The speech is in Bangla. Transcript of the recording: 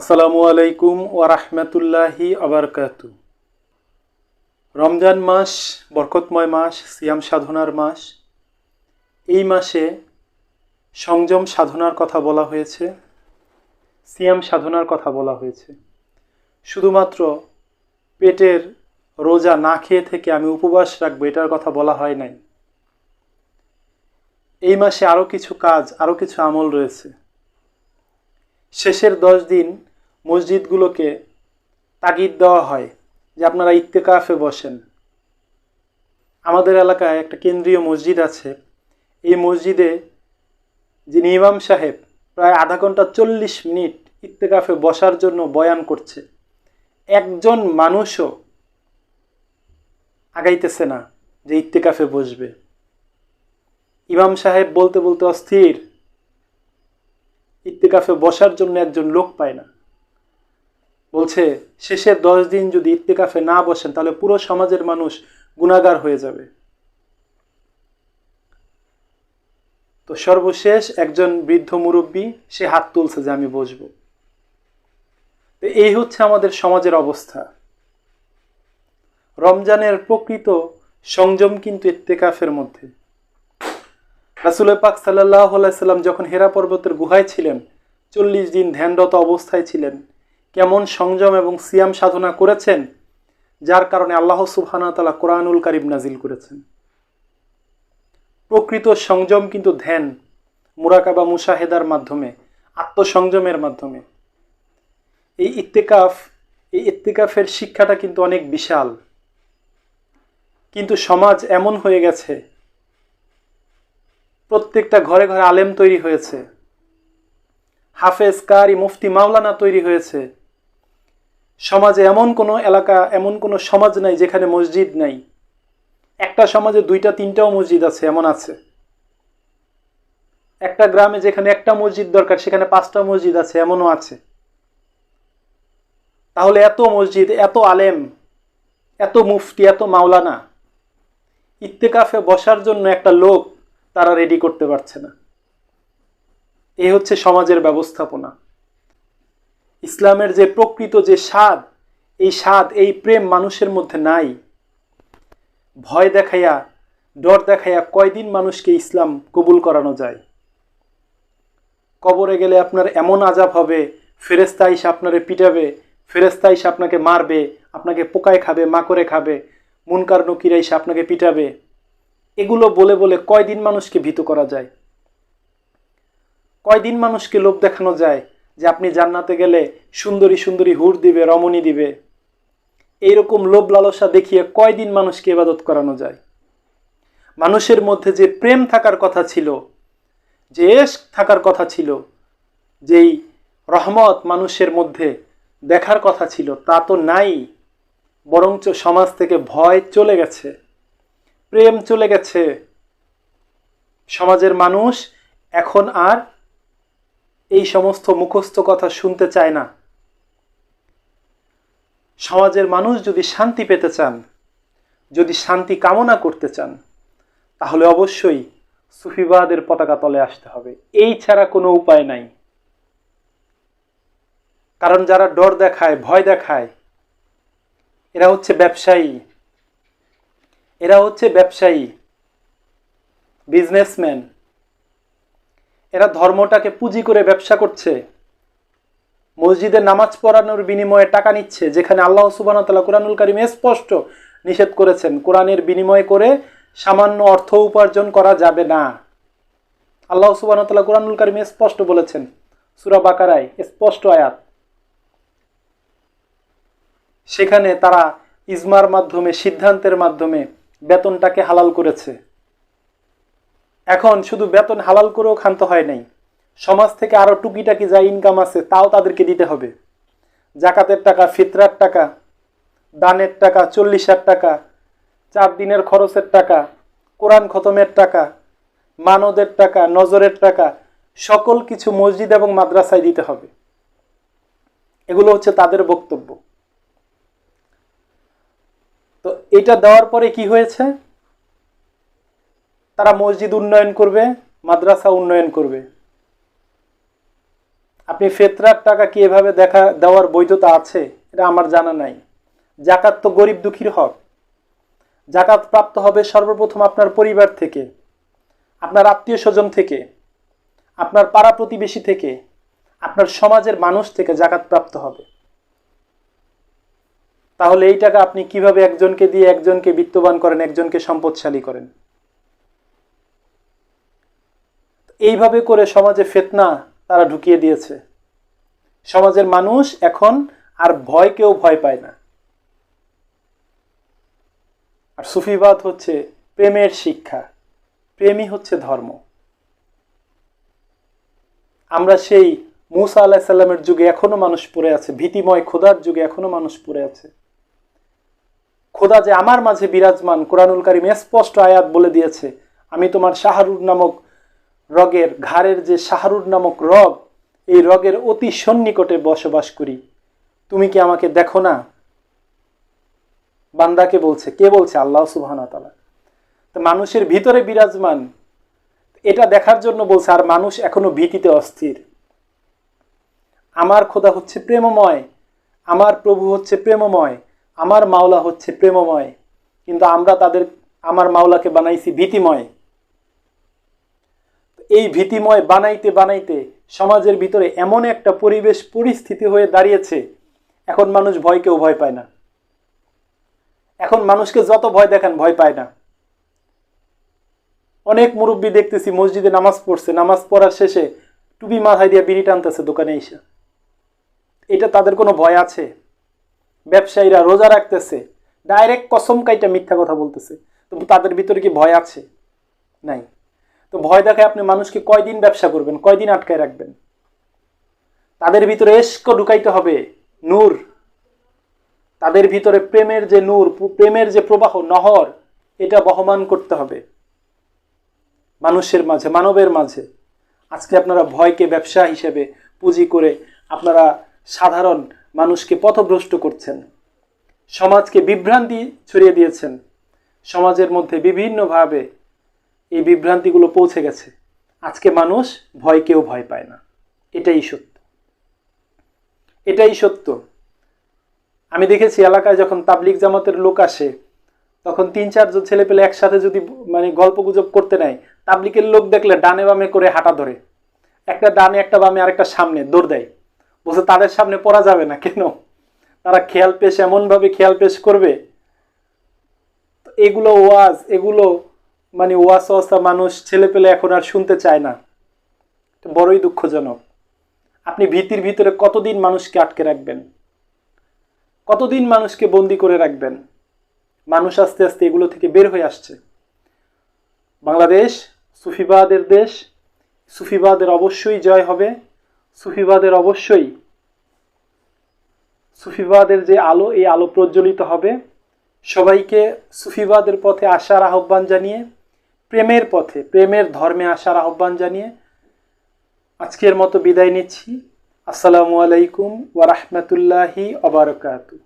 আসসালামু আলাইকুম ওয়া রাহমাতুল্লাহি আবারকাতু রমজান মাস বরকতময় মাস, সিয়াম সাধনার মাস। এই মাসে সংযম সাধনার কথা বলা হয়েছে, সিয়াম সাধনার কথা বলা হয়েছে। শুধুমাত্র পেটের রোজা না খেয়ে থেকে আমি উপবাস রাখব, এটার কথা বলা হয় নাই। এই মাসে আরও কিছু কাজ আরও কিছু আমল রয়েছে। শেষের দশ দিন মসজিদগুলোকে তাগিদ দেওয়া হয় যে আপনারা ইত্তেকাফে বসেন। আমাদের এলাকায় একটা কেন্দ্রীয় মসজিদ আছে। এই মসজিদে যিনি ইমাম সাহেব প্রায় আধা ঘণ্টা চল্লিশ মিনিট ইত্তেকাফে বসার জন্য বয়ান করছে। একজন মানুষও আগাইতেছে না যে ইত্তেকাফে বসবে। ইমাম সাহেব বলতে বলতে অস্থির। ইত্তেকাফে বসার জন্য একজন লোক পায় না। বলছে, শেষের দশ দিন যদি ইত্তেকাফে না বসেন, তাহলে পুরো সমাজের মানুষ গুণাগার হয়ে যাবে। তো সর্বশেষ একজন বৃদ্ধ মুরব্বী, সে হাত তুলছে যে, আমি বসবো। তো এই হচ্ছে আমাদের সমাজের অবস্থা। রমজানের প্রকৃত সংযম কিন্তু ইত্তেকাফের মধ্যে। রাসুল পাক সাল্লাহ সাল্লাম যখন হেরা পর্বতের গুহায় ছিলেন, চল্লিশ দিন ধ্যানরত অবস্থায় ছিলেন কেমন সংযম এবং সিয়াম সাধনা করেছেন, যার কারণে আল্লাহ সুবহানাতালা কোরআনুল কারিম নাজিল করেছেন। প্রকৃত সংযম কিন্তু ধ্যান, মুরাকাবা মুশাহেদার মাধ্যমে, আত্মসংযমের মাধ্যমে। এই ইত্তেকাফ, এই ইত্তেকাফের শিক্ষাটা কিন্তু অনেক বিশাল। কিন্তু সমাজ এমন হয়ে গেছে, প্রত্যেকটা ঘরে ঘরে আলেম তৈরি হয়েছে, হাফেজ, কারি, মুফতি, মাওলানা তৈরি হয়েছে সমাজে এমন কোনো এলাকা, এমন কোনো সমাজ নাই যেখানে মসজিদ নাই। একটা সমাজে দুইটা, তিনটাও মসজিদ আছে, এমন আছে। একটা গ্রামে যেখানে একটা মসজিদ দরকার, সেখানে পাঁচটা মসজিদ আছে, এমনও আছে। তাহলে এত মসজিদ, এত আলেম, এত মুফতি, এত মাওলানা, ইত্তেকাফে বসার জন্য একটা লোক তারা রেডি করতে পারছে না। এই হচ্ছে সমাজের ব্যবস্থাপনা। ইসলামের যে প্রকৃত যে স্বাদ, এই স্বাদ, এই প্রেম মানুষের মধ্যে নাই। ভয় দেখাইয়া, ডর দেখাইয়া কয়দিন মানুষকে ইসলাম কবুল করানো যায়? কবরে গেলে আপনার এমন আজাব হবে ফেরেস্তা এসে আপনারে পিটাবে ফেরেস্তা এসে আপনাকে মারবে, আপনাকে পোকায় খাবে, মাকড়ে খাবে, মুনকার নকিরা এসে আপনাকে পিটাবে। এগুলো বলে বলে কয়দিন মানুষকে ভীত করা যায়? কয়দিন মানুষকে লোভ দেখানো যায়? যে আপনি জান্নাতে গেলে সুন্দরী সুন্দরী হুর দিবে, রমণী দিবে। এইরকম লোভ লালসা দেখিয়ে কয়দিন মানুষকে ইবাদত করানো যায়? মানুষের মধ্যে যে প্রেম থাকার কথা ছিল, যে এশক থাকার কথা ছিল, যেই রহমত মানুষের মধ্যে দেখার কথা ছিল, তা তো নাই। বরঞ্চ সমাজ থেকে ভয় চলে গেছে, প্রেম চলে গেছে। সমাজের মানুষ এখন আর এই সমস্ত মুখস্থ কথা শুনতে চায় না। সমাজের মানুষ যদি শান্তি পেতে চান, যদি শান্তি কামনা করতে চান, তাহলে অবশ্যই সুফিবাদের পতাকা তলে আসতে হবে। এই ছাড়া কোনো উপায় নাই। কারণ যারা ডর দেখায়, ভয় দেখায়, এরা হচ্ছে ব্যবসায়ী। এরা হচ্ছে ব্যবসায়ী বিজনেসম্যান এরা ধর্মটাকে পুঁজি করে ব্যবসা করছে। মসজিদে নামাজ পড়ানোর বিনিময়ে টাকা নিচ্ছে, যেখানে আল্লাহ সুবাহতাল্লাহ কোরআনুল করিম স্পষ্ট নিষেধ করেছেন, কোরআনের বিনিময় করে সামান্য অর্থ উপার্জন করা যাবে না। আল্লাহ সুবাহতাল্লাহ কোরআনুল করিম স্পষ্ট বলেছেন, সুরা বাকারায় স্পষ্ট আয়াত। সেখানে তারা ইজমার মাধ্যমে, সিদ্ধান্তের মাধ্যমে বেতনটাকে হালাল করেছে। এখন শুধু বেতন হালাল করেও ক্ষান্ত হয় নাই। সমাজ থেকে আরও টুকিটাকি যা ইনকাম আছে, তাও তাদেরকে দিতে হবে। জাকাতের টাকা, ফিতরার টাকা, দানের টাকা চল্লিশ হাজার টাকা, চার দিনের খরচের টাকা, কোরআন খতমের টাকা, মানদের টাকা, নজরের টাকা, সকল কিছু মসজিদ এবং মাদ্রাসায় দিতে হবে। এগুলো হচ্ছে তাদের বক্তব্য। তো এটা দেওয়ার পরে কি হয়েছে? তারা মসজিদ উন্নয়ন করবে, মাদ্রাসা উন্নয়ন করবে। আপনি ফেতরার টাকা কি এভাবে দেখা, দেওয়ার বৈধতা আছে? এটা আমার জানা নাই। জাকাত তো গরিব দুঃখীর হক। জাকাত প্রাপ্ত হবে সর্বপ্রথম আপনার পরিবার থেকে, আপনার আত্মীয় স্বজন থেকে, আপনার পাড়া প্রতিবেশী থেকে, আপনার সমাজের মানুষ থেকে জাকাত প্রাপ্ত হবে। তাহলে এই টাকা আপনি কীভাবে একজনকে দিয়ে একজনকে বিত্তবান করেন, একজনকে সম্পদশালী করেন? এইভাবে করে সমাজে ফেতনা তারা ঢুকিয়ে দিয়েছে। সমাজের মানুষ এখন আর ভয় কেউ ভয় পায় না। আর সুফিবাদ হচ্ছে প্রেমের শিক্ষা। প্রেমই হচ্ছে ধর্ম। আমরা সেই মুসা আল্লাহ সাল্লামের যুগে এখনও মানুষ পড়ে আছে, ভীতিময় খোদার যুগে এখনও মানুষ পড়ে আছে। খোদা যে আমার মাঝে বিরাজমান, কোরআনুল কারিম স্পষ্ট আয়াত বলে দিয়েছে, আমি তোমার শাহরুর নামক রগের ঘাড়ের যে শাহরুর নামক রগ, এই রগের অতি সন্নিকটে বসবাস করি। তুমি কি আমাকে দেখো না? বান্দাকে বলছে, কে বলছে? আল্লাহ সুবহানা তালা তো মানুষের ভিতরে বিরাজমান, এটা দেখার জন্য বলছে, আর মানুষ এখনও ভীতিতে অস্থির। আমার খোদা হচ্ছে প্রেমময়, আমার প্রভু হচ্ছে প্রেমময়, আমার মাওলা হচ্ছে প্রেমময়, কিন্তু আমরা তাদের, আমার মাওলাকে বানাইছি ভীতিময়। এই ভীতিময় বানাইতে বানাইতে সমাজের ভিতরে এমন একটা পরিবেশ পরিস্থিতি হয়ে দাঁড়িয়েছে, এখন মানুষ ভয়কেও ভয় পায় না। এখন মানুষকে যত ভয় দেখান, ভয় পায় না। অনেক মুরব্বী দেখতেছি মসজিদে নামাজ পড়ছে, নামাজ পড়ার শেষে টুপি মাথায় দিয়ে বিড়ি টানতেছে দোকানে এসে। এটা তাদের কোনো ভয় আছে? ব্যবসায়ীরা রোজা রাখতেছে, ডাইরেক্ট কসম কাইটা মিথ্যা কথা বলতেছে। তো তাদের ভিতরে কি ভয় আছে? নাই। তো ভয় দেখায় আপনি মানুষকে কয়দিন ব্যবসা করবেন, কয়দিন আটকায় রাখবেন? তাদের ভিতরে এস্ক ঢুকাইতে হবে, নূর। তাদের ভিতরে প্রেমের যে নূর, প্রেমের যে প্রবাহ, নহর, এটা বহমান করতে হবে। মানুষের মাঝে, মানবের মাঝে। আজকে আপনারা ভয়কে ব্যবসা হিসেবে পুঁজি করে আপনারা সাধারণ মানুষকে পথভ্রষ্ট করছেন। সমাজকে বিভ্রান্তি ছড়িয়ে দিয়েছেন। সমাজের মধ্যে বিভিন্নভাবে এই বিভ্রান্তিগুলো পৌঁছে গেছে। আজকে মানুষ ভয় কেউ ভয় পায় না। এটাই সত্য। এটাই সত্য। আমি দেখেছি এলাকায় যখন তাবলিক জামাতের লোক আসে, তখন তিন চারজন ছেলে পেলে একসাথে যদি মানে গল্প গুজব করতে নেয় তাবলিকের লোক দেখলে ডানে বামে করে হাঁটা ধরে। একটা ডানে, একটা বামে, আরেকটা সামনে দৌড় দেয়। বলছে, তাদের সামনে পড়া যাবে না কেন? তারা খেয়াল পেশ, এমনভাবে খেয়াল পেশ করবে? এগুলো ওয়াজ, এগুলো মানে ওয়াজ অবস্থা মানুষ ছেলে পেলে এখন আর শুনতে চায় না। বড়ই দুঃখজনক। আপনি ভীতির ভিতরে কতদিন মানুষকে আটকে রাখবেন? কতদিন মানুষকে বন্দি করে রাখবেন? মানুষ আস্তে আস্তে এগুলো থেকে বের হয়ে আসছে। বাংলাদেশ, সুফিবাদের দেশ, সুফিবাদের অবশ্যই জয় হবে। সুফিবাদের অবশ্যই সুফিবাদের যে আলো, এই আলো প্রজ্বলিত হবে। সবাইকে সুফিবাদের পথে আসার আহ্বান জানিয়ে প্রেমের পথে, প্রেমের ধর্মে আসার আহ্বান জানিয়ে আজকের মতো বিদায় নিচ্ছি। আসসালামু আলাইকুম ওয়ারহমতুল্লাহি অবরকাতু